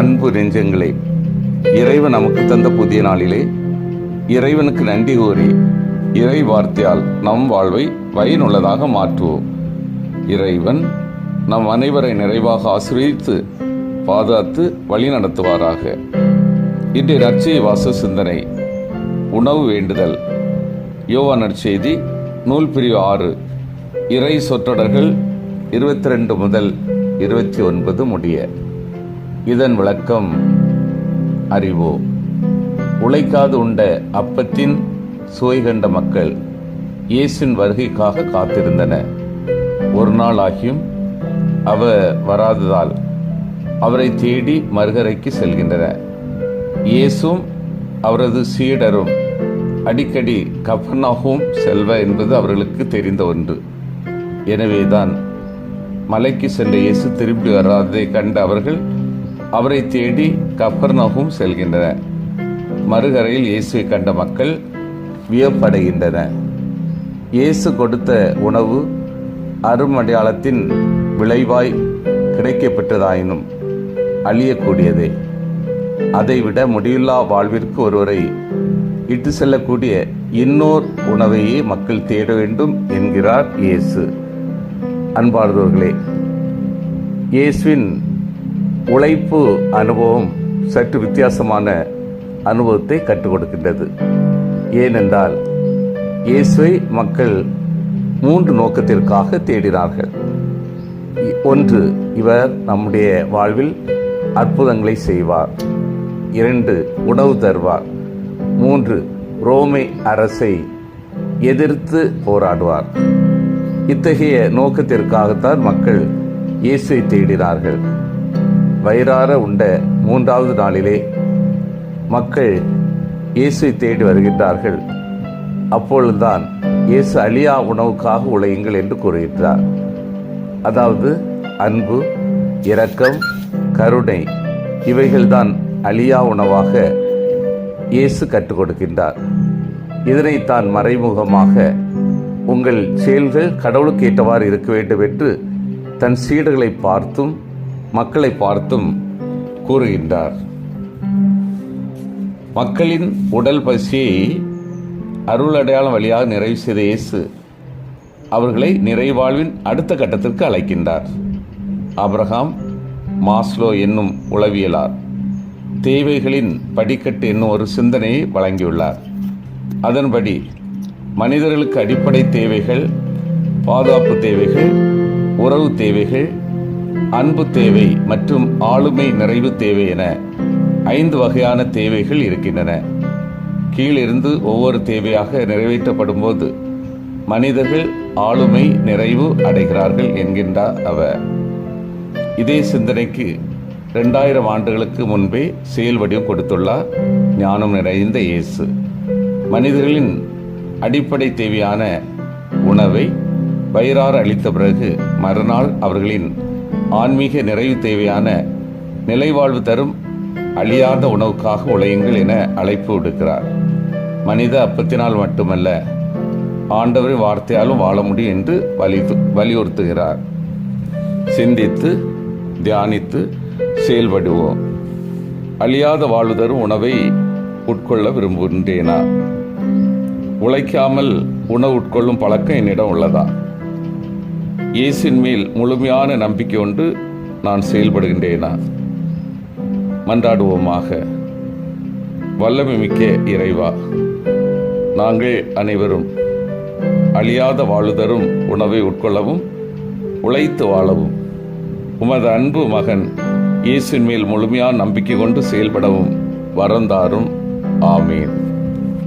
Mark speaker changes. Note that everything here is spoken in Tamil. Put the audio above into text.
Speaker 1: அன்பு நெஞ்சங்களே இறைவன் நமக்கு தந்த புதிய நாளிலே இறைவனுக்கு நன்றி கூறி இறை வார்த்தையால் நம் வாழ்வை பயனுள்ளதாக மாற்றுவோம். இறைவன் நம் அனைவரை நிறைவாக ஆசிரியத்து பாதுகாத்து வழி நடத்துவாராக. இன்றைய நற்செய்தி வாச சிந்தனை உணவு வேண்டுதல். யோவா நற்செய்தி நூல் பிரிவு ஆறு இறை சொற்றொடர்கள் இருபத்தி ரெண்டு முதல் இருபத்தி ஒன்பது முடிய. இதன் விளக்கம் அறிவோ. உழைக்காது உண்ட அப்பத்தின் சுவை கண்ட மக்கள் இயேசின் வருகைக்காக காத்திருந்தன. ஒரு நாள் ஆகியும் அவர் வராததால் அவரை தேடி மறுகரைக்கு செல்கின்றனர் இயேசும் அவரது சீடரும் அடிக்கடி கஃபர்நாகும் செல்வ என்பது அவர்களுக்கு தெரிந்த ஒன்று. எனவேதான் மலைக்கு சென்ற இயேசு திரும்பி வராததை கண்ட அவர்கள் அவரை தேடி கப்பர்நகும் செல்கின்றனர் மறுகரையில் இயேசுவை கண்ட மக்கள் வியப்படைகின்றனர் இயேசு கொடுத்த உணவு அருமடையாளத்தின் விளைவாய் கிடைக்கப்பட்டதாயினும் அழியக்கூடியதே. அதைவிட முடிவில்லா வாழ்விற்கு ஒருவரை இட்டு செல்லக்கூடிய இன்னோர் உணவையே மக்கள் தேட வேண்டும் என்கிறார் இயேசு. அன்பார்ந்தவர்களே இயேசுவின் உழைப்பு அனுபவம் சற்று வித்தியாசமான அனுபவத்தை கற்றுக் கொடுக்கின்றது ஏனென்றால் இயேசுவை மக்கள் மூன்று நோக்கத்திற்காக தேடினார்கள். ஒன்று இவர் நம்முடைய வாழ்வில் அற்புதங்களை செய்வார். இரண்டு உணவு தருவார். மூன்று ரோமை அரசை எதிர்த்து போராடுவார். இத்தகைய நோக்கத்திற்காகத்தான் மக்கள் இயேசுவை தேடினார்கள். வயிறார உண்ட மூன்றாவது நாளிலே மக்கள் இயேசுவை தேடி வருகின்றார்கள். அப்பொழுதுதான் இயேசு அழியா உணவுக்காக உழையுங்கள் என்று கூறுகின்றார். அதாவது அன்பு இரக்கம் கருணை இவைகள்தான் அழியா உணவாக இயேசு கற்றுக் கொடுக்கின்றார். இதனை தான் மறைமுகமாக உங்கள் செயல்கள் கடவுளுக்கு ஏற்றவாறு இருக்க வேண்டும் என்று தன் சீடுகளை பார்த்தும் மக்களை பார்த்தும் கூறுகின்றார். மக்களின் உடல் பசியை அருள் அடையாளம் வழியாக நிறைவு செய்த இயேசு அவர்களை நிறைவாழ்வின் அடுத்த கட்டத்திற்கு அழைக்கின்றார். அப்ரஹாம் மாஸ்லோ என்னும் உளவியலார் தேவைகளின் படிக்கட்டு என்னும் ஒரு சிந்தனையை வழங்கியுள்ளார். அதன்படி மனிதர்களுக்கு அடிப்படை தேவைகள் பாதுகாப்பு தேவைகள் உறவு தேவைகள் அன்பு தேவை மற்றும் ஆளுமை நிறைவு தேவை என ஐந்து வகையான தேவைகள் இருக்கின்றன. கீழிருந்து ஒவ்வொரு தேவையாக நிறைவேற்றப்படும் போது மனிதர்கள் ஆளுமை நிறைவு அடைகிறார்கள் என்கின்றார் அவர் இதே சிந்தனைக்கு ரெண்டாயிரம் ஆண்டுகளுக்கு முன்பே செயல் வடிவம் கொடுத்துள்ளார் ஞானம் நிறைந்த இயேசு. மனிதர்களின் அடிப்படை தேவையான உணவை வயிறார அளித்த பிறகு மறுநாள் அவர்களின் ஆன்மீக நிறைவு தேவையான நிலைவாழ்வு தரும் அழியாத உணவுக்காக உழையுங்கள் என அழைப்பு விடுக்கிறார். மனித அப்பத்தினால் மட்டுமல்ல ஆண்டவரின் வார்த்தையாலும் வாழ முடியும் என்று வலி வலியுறுத்துகிறார். சிந்தித்து தியானித்து செயல்படுவோம். அழியாத வாழ்வு தரும் உணவை உட்கொள்ள விரும்புகின்றேனா? உழைக்காமல் உணவு உட்கொள்ளும் பழக்கம் என்னிடம் உள்ளதா? இயேசின் மேல் முழுமையான நம்பிக்கை கொண்டு நான் செயல்படுகின்றேனா? மன்றாடுவோமாக. வல்லமை மிக்க இறைவா நாங்கள் அனைவரும் அழியாத வாழுதரும் உணவை உட்கொள்ளவும் உழைத்து வாழவும் உமது அன்பு மகன் இயேசின் மேல் முழுமையான நம்பிக்கை கொண்டு செயல்படவும் வரந்தாரும். ஆமீன்.